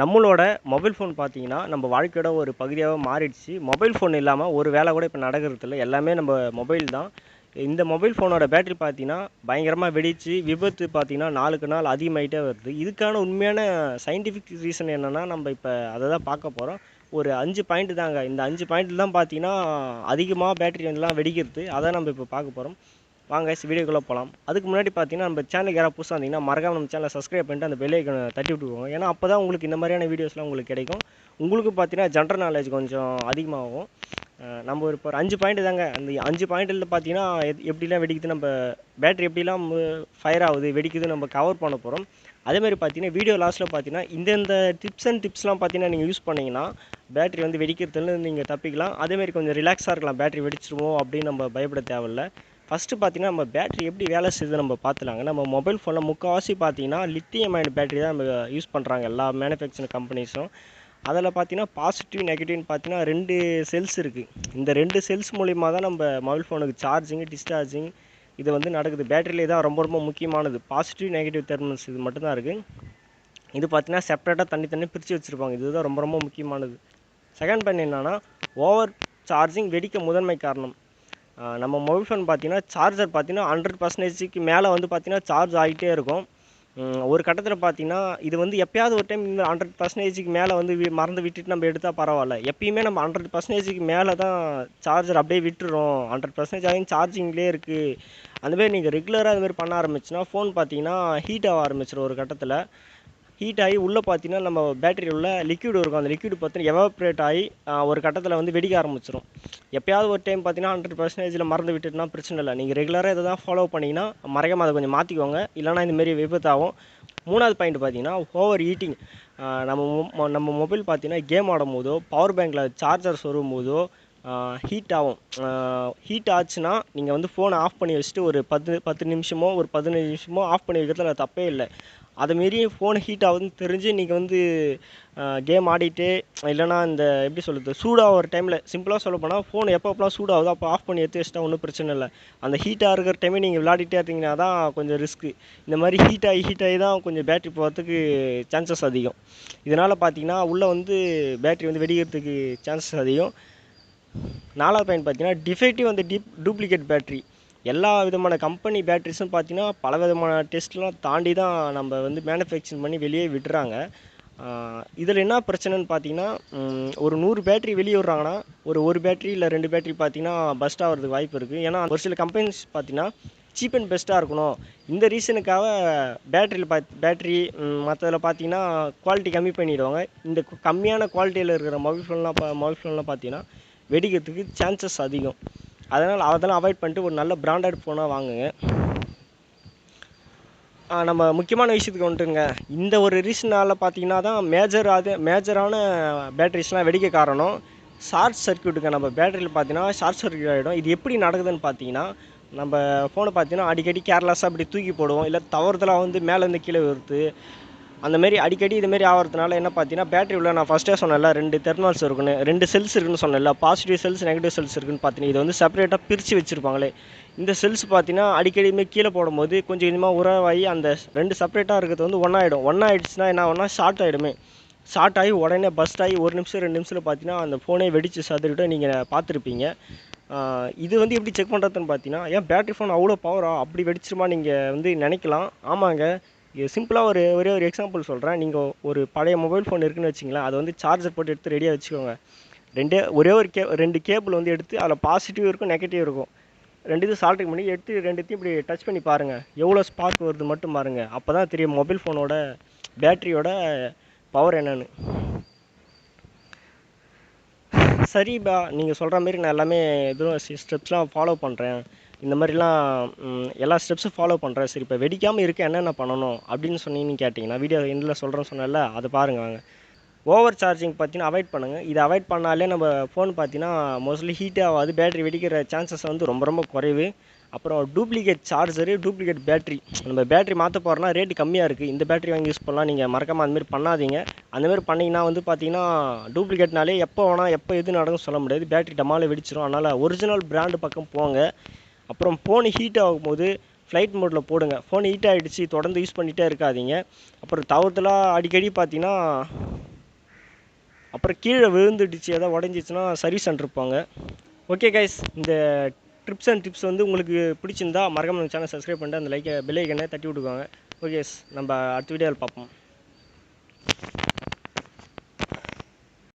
நம்மளோட mobile phone பார்த்தீங்கன்னா நம்ம வாழ்க்கையோட ஒரு பகுதியாகவே மாறிடுச்சு. மொபைல் ஃபோன் இல்லாமல் ஒரு வேலை கூட இப்போ நடக்கிறது இல்லை. எல்லாமே நம்ம மொபைல் தான். இந்த மொபைல் ஃபோனோட பேட்டரி பார்த்தீங்கன்னா பயங்கரமாக வெடிச்சு விபத்து பார்த்தீங்கன்னா நாளுக்கு நாள் அதிகமாகிட்டே வருது. இதுக்கான உண்மையான சயின்டிஃபிக் ரீசன் என்னென்னா நம்ம இப்போ அதை தான் பார்க்க போகிறோம் ஒரு அஞ்சு பாயிண்ட் தாங்க. இந்த அஞ்சு பாயிண்ட்டில் தான் பார்த்தீங்கன்னா அதிகமாக பேட்டரி எல்லாம் வெடிக்கிறது. அதை நம்ம இப்போ பார்க்க போகிறோம் வாங்க வீடியோக்குள்ளே போகலாம். அதுக்கு முன்னாடி பார்த்தீங்கன்னா நம்ம சேனலுக்கு யாராவது புதுசாக இருந்தீங்கன்னா மறக்காம நம்ம சேனலை சப்ஸ்கிரைப் பண்ணிட்டு அந்த பெல் தட்டி விட்டுக்கோங்க. ஏன்னா அப்போ தான் உங்களுக்கு இந்த மாதிரியான வீடியோஸ்லாம் உங்களுக்கு கிடைக்கும். உங்களுக்கு பார்த்தீங்கன்னா ஜென்ரல் நாலேஜ் கொஞ்சம் அதிகமாகும். நம்ம ஒரு இப்போ ஒரு அஞ்சு பாயிண்ட் தாங்க. அந்த அஞ்சு பாயிண்ட்டில் பார்த்தீங்கன்னா எப்படிலாம் வெடிக்குது நம்ம பேட்டரி எப்படிலாம் ஃபயர் ஆகுது வெடிக்குது நம்ம கவர் பண்ண போகிறோம் அதேமாதிரி பார்த்தீங்கன்னா வீடியோ லாஸ்ட்டில் பார்த்தீங்கன்னா இந்தந்த டிப்ஸ் அண்ட் டிப்ஸ்லாம் பார்த்தீங்கன்னா நீங்கள் யூஸ் பண்ணிங்கன்னா பேட்டரி வந்து வெடிக்கிறதுலேருந்து நீங்கள் தப்பிக்கலாம். அதேமாதிரி கொஞ்சம் ரிலாக்ஸாக இருக்கலாம். பேட்டரி வெடிச்சிருவோம் அப்படின்னு நம்ம பயப்பட தேவையில்ல. ஃபஸ்ட்டு பார்த்தீங்கன்னா நம்ம பேட்டரி எப்படி வேலை செய்யுது நம்ம பார்த்துலாங்க நம்ம மொபைல் ஃபோனில் முக்கால்வாசி பார்த்தீங்கன்னா லித்தியம் அயன் பேட்டரி தான் நம்ம யூஸ் பண்ணுறாங்க எல்லா மேனுஃபேக்சரிங் கம்பெனிஸும் அதில் பார்த்தீங்கன்னா பாசிட்டிவ் நெகட்டிவ்னு பார்த்தீங்கன்னா ரெண்டு செல்ஸ் இருக்குது இந்த ரெண்டு செல்ஸ் மூலிமா தான் நம்ம மொபைல் ஃபோனுக்கு சார்ஜிங் டிஸ்சார்ஜிங் இது வந்து நடக்குது. பேட்டரியிலே தான் ரொம்ப ரொம்ப முக்கியமானது. பாசிட்டிவ் நெகட்டிவ் தெர்மல்ஸ் இது மட்டும்தான் இருக்குது இது பார்த்தீங்கன்னா செப்பரேட்டாக தண்ணி தண்ணி பிரித்து வச்சுருப்பாங்க. இதுதான் ரொம்ப ரொம்ப முக்கியமானது. செகண்ட் பண்ணி என்னென்னா ஓவர் சார்ஜிங் வெடிக்க முதன்மை காரணம். நம்ம மொபைல் ஃபோன் பார்த்தீங்கன்னா சார்ஜர் பார்த்தீங்கன்னா ஹண்ட்ரட் பர்சன்டேஜுக்கு மேலே வந்து பார்த்தீங்கன்னா சார்ஜ் ஆகிட்டே இருக்கும். ஒரு கட்டத்தில் பார்த்தீங்கன்னா இது வந்து எப்பயாவது ஒரு டைம் இந்த ஹண்ட்ரட் பர்சன்டேஜுக்கு மேலே வந்து வி- மறந்து விட்டுட்டு நம்ம எடுத்தால் பரவாயில்ல. எப்பயுமே நம்ம ஹண்ட்ரட் பர்சன்டேஜுக்கு மேலே தான் சார்ஜர் அப்படியே விட்டுறோம். ஹண்ட்ரட் பர்சன்டேஜ் ஆகியும் சார்ஜிங்லேயே இருக்குது அந்தமாரி நீங்கள் ரெகுலராக அதுமாரி பண்ண ஆரம்பிச்சுன்னா ஃபோன் பார்த்தீங்கன்னா ஹீட் ஆக ஆரம்பிச்சிடும் ஒரு கட்டத்தில். ஹீட் ஆகி உள்ளே பார்த்தீங்கன்னா நம்ம பேட்டரி உள்ள லிக்யூடு இருக்கும். அந்த லிக்யூடு பார்த்தீங்கன்னா எவாப்ரேட் ஆகி ஒரு கட்டத்தில் வந்து வெடிக்க ஆரம்பிச்சிடும் எப்போயாவது ஒரு டைம் பார்த்தீங்கன்னா ஹண்ட்ரட் பர்சன்டேஜில் மறந்து விட்டுட்டுனா பிரச்சனை இல்லை. நீங்கள் ரெகுலராக இதை தான் ஃபாலோ பண்ணிங்கன்னா மறைக்காம அதை கொஞ்சம் மாற்றிக்கோங்க இல்லைனா இந்தமாரி விபத்தாகும் மூணாவது பாயிண்ட் பார்த்தீங்கன்னா ஓவர் ஹீட்டிங் நம்ம மொ- நம்ம மொபைல் பார்த்தீங்கன்னா கேம் ஆடும் போதோ பவர் பேங்க்கில் சார்ஜர் சொருகும் போதோ ஹீட் ஆகும். ஹீட் ஆச்சுன்னா நீங்கள் வந்து ஃபோனை ஆஃப் பண்ணி வச்சுட்டு ஒரு பத்து பத்து நிமிஷமோ ஒரு பதினஞ்சு நிமிஷமோ ஆஃப் பண்ணி வைக்கிறதுல தப்பே இல்லை. அதை ஃபோன் ஹீட் ஆகுதுன்னு தெரிஞ்சு நீங்கள் வந்து கேம் ஆடிட்டு இல்லைனா இந்த எப்படி சொல்கிறது சூடாகிற டைமில் சிம்பிளாக சொல்ல போனால் ஃபோன் எப்போ எப்போலாம் சூடாகுதோ அப்போ ஆஃப் பண்ணி எடுத்து வச்சுட்டா ஒன்றும் பிரச்சனை இல்லை. அந்த ஹீட்டாக இருக்கிற டைமே நீங்கள் விளையாடிட்டே இருந்தீங்கன்னா தான் கொஞ்சம் ரிஸ்க்கு இந்த மாதிரி ஹீட் ஆகி ஹீட் ஆகி தான் கொஞ்சம் பேட்ரி போகிறதுக்கு சான்சஸ் அதிகம். இதனால் பார்த்தீங்கன்னா உள்ளே வந்து பேட்ரி வந்து வெடிக்கிறதுக்கு சான்சஸ் அதிகம். நாலாவது பாயிண்ட் பார்த்தீங்கன்னா டிஃபெக்டிவ் அந்த டிப் டூப்ளிகேட் பேட்ரி எல்லா விதமான கம்பெனி பேட்டரிஸும் பார்த்தீங்கன்னா பல விதமான டெஸ்ட்லாம் தாண்டி தான் நம்ம வந்து மேனுஃபேக்சரிங் பண்ணி வெளியே விடுறாங்க. இதில் என்ன பிரச்சனைன்னு பார்த்தீங்கன்னா ஒரு நூறு பேட்டரி வெளியே விடுறாங்கன்னா ஒரு ஒரு பேட்டரி இல்லை ரெண்டு பேட்டரி பார்த்தீங்கன்னா பஸ்ட் ஆகிறதுக்கு வாய்ப்பு இருக்குது ஏன்னா ஒரு சில கம்பெனிஸ் பார்த்தீங்கன்னா சீப் அண்ட் பெஸ்ட்டாக இருக்கணும். இந்த ரீசனுக்காக பேட்டரியில் பார்த்து பேட்டரி மற்றதில் பார்த்தீங்கன்னா குவாலிட்டி கம்மி பண்ணிடுவாங்க. இந்த கம்மியான குவாலிட்டியில் இருக்கிற மொபைல் ஃபோன்லாம் பா மொபைல் ஃபோன்லாம் பார்த்தீங்கன்னா வெடிக்கிறதுக்கு சான்சஸ் அதிகம். அதனால் அதெல்லாம் அவாய்ட் பண்ணிட்டு ஒரு நல்ல பிராண்டட் ஃபோனாக வாங்குங்க. நம்ம முக்கியமான விஷயத்துக்கு வந்துட்டுங்க. இந்த ஒரு ரீசனால் பார்த்தீங்கன்னா தான் மேஜர் அது மேஜரான பேட்டரிஸ்லாம் வெடிக்க காரணம் ஷார்ட் சர்க்யூட்டுங்க நம்ம பேட்டரியில் பார்த்தீங்கன்னா ஷார்ட் சர்க்யூட் ஆகிடும் இது எப்படி நடக்குதுன்னு பார்த்தீங்கன்னா நம்ம ஃபோனை பார்த்தீங்கன்னா அடிக்கடி கேர்லெஸ்ஸாக அப்படி தூக்கி போடுவோம். இல்லை தவறுதலாக வந்து மேலேருந்து கீழே வருது அந்த மாதிரி அடிக்கடி இது மாதிரி ஆகிறதுனால என்ன பார்த்தீங்கன்னா பேட்டரி உள்ள நான் ஃபஸ்ட்டே சொன்னேன்ல ரெண்டு தெர்மல்ஸ் இருக்குன்னு ரெண்டு செல்ஸ் இருக்குன்னு சொன்னேன்ல பாசிட்டிவ் செல்ஸ் நெகட்டிவ் செல்ஸ் இருக்குன்னு பார்த்தீங்கன்னா இது வந்து செப்பரேட்டாக பிரித்து வச்சுருப்பாங்களே. இந்த செல்ஸ் பார்த்தீங்கன்னா அடிக்கடி இதுமாரி கீழே போடும்போது கொஞ்சம் கொஞ்சமாக உறவாகி அந்த ரெண்டு செப்பரேட்டாக இருக்கிறது வந்து ஒன்றாயிடும் ஒன்றாயிடுச்சுன்னா என்ன ஆகும்னா ஷார்ட் ஆகிடுமே ஷார்ட் ஆகி உடனே பஸ்ட் ஆகி ஒரு நிமிஷம் ரெண்டு நிமிஷத்தில் பார்த்தீங்கன்னா அந்த ஃபோனே வெடித்து சதுரிட்டு நீங்கள் பார்த்துருப்பீங்க இது வந்து எப்படி செக் பண்ணுறதுன்னு பார்த்தீங்கன்னா ஏன் பேட்டரி ஃபோன் அவ்வளோ பவரா அப்படி வெடிச்சிருமா நீங்கள் வந்து நினைக்கலாம். ஆமாங்க. சிம்பிளாக ஒரு ஒரே ஒரு எக்ஸாம்பிள் சொல்கிறேன் நீங்கள் ஒரு பழைய மொபைல் ஃபோன் இருக்குன்னு வச்சிங்களேன் அதை வந்து சார்ஜர் போட்டு எடுத்து ரெடியாக வச்சுக்கோங்க. ரெண்டே ஒரே ஒரு கே ரெண்டு கேபிள் வந்து எடுத்து அதில் பாசிட்டிவ் இருக்கும் நெகட்டிவ் இருக்கும். ரெண்டு இது சால்ட்ரிங் பண்ணி எடுத்து ரெண்டுத்தையும் இப்படி டச் பண்ணி பாருங்கள் எவ்வளோ ஸ்பார்க் வருது மட்டும் பாருங்கள் அப்போ தான் தெரியும் மொபைல் ஃபோனோட பேட்டரியோட பவர் என்னன்னு. சரிப்பா நீங்கள் சொல்கிற மாதிரி நான் எல்லாமே எதுவும் ஸ்டெப்ஸ்லாம் ஃபாலோ பண்ணுறேன் இந்த மாதிரிலாம் எல்லா ஸ்டெப்ஸும் ஃபாலோ பண்ணுறேன் சரி இப்போ வெடிக்காமல் இருக்க என்னென்ன பண்ணணும் அப்படின்னு சொன்னீங்கன்னு கேட்டிங்கன்னா வீடியோ எண்டில் சொல்கிறேன்னு சொன்னேன்ல அதை பாருங்க வாங்க. ஓவர் சார்ஜிங் பார்த்தீங்கன்னா அவாய்ட் பண்ணுங்கள் இதை அவாய்ட் பண்ணாலே நம்ம ஃபோன் பார்த்தீங்கன்னா மோஸ்ட்லி ஹீட் ஆகாது பேட்டரி வெடிக்கிற சான்சஸ் வந்து ரொம்ப ரொம்ப குறைவு. அப்புறம் டூப்ளிகேட் சார்ஜரு டூப்ளிகேட் பேட்டரி நம்ம பேட்டரி மாற்ற போகிறோம்னா ரேட்டு கம்மியாக இருக்குது இந்த பேட்டரி வாங்கி யூஸ் பண்ணலாம். நீங்கள் மறக்காமல் அந்தமாரி பண்ணாதீங்க. அந்தமாரி பண்ணிங்கன்னா வந்து பார்த்தீங்கன்னா டூப்ளிகேட்னாலே எப்போ வேணால் எப்போ எது நடக்கும் சொல்ல முடியாது. பேட்டரி டமாலே வெடிச்சிடும் அதனால் ஒரிஜினல் பிராண்டு பக்கம் போங்க. அப்புறம் ஃபோன் ஹீட் ஆகும்போது ஃப்ளைட் மோடில் போடுங்க. ஃபோன் ஹீட் ஆகிடுச்சு தொடர்ந்து யூஸ் பண்ணிகிட்டே இருக்காதீங்க. அப்புறம் தவறுதலாக அடிக்கடி பார்த்தீங்கன்னா அப்புறம் கீழே விழுந்துடுச்சு எதாவது உடஞ்சிச்சுன்னா சர்வீஸ் சென்டர் போங்க. ஓகே கைஸ் இந்த ட்ரிப்ஸ் அண்ட் டிப்ஸ் வந்து உங்களுக்கு பிடிச்சிருந்தா மறக்காம நம்ம சேனல் சப்ஸ்கிரைப் பண்ணிட்டு அந்த லைக்கை பெல் ஐக்கனை தட்டி விட்டுக்கோங்க. ஓகே நம்ம அடுத்த வீடியோவில் பார்ப்போம்.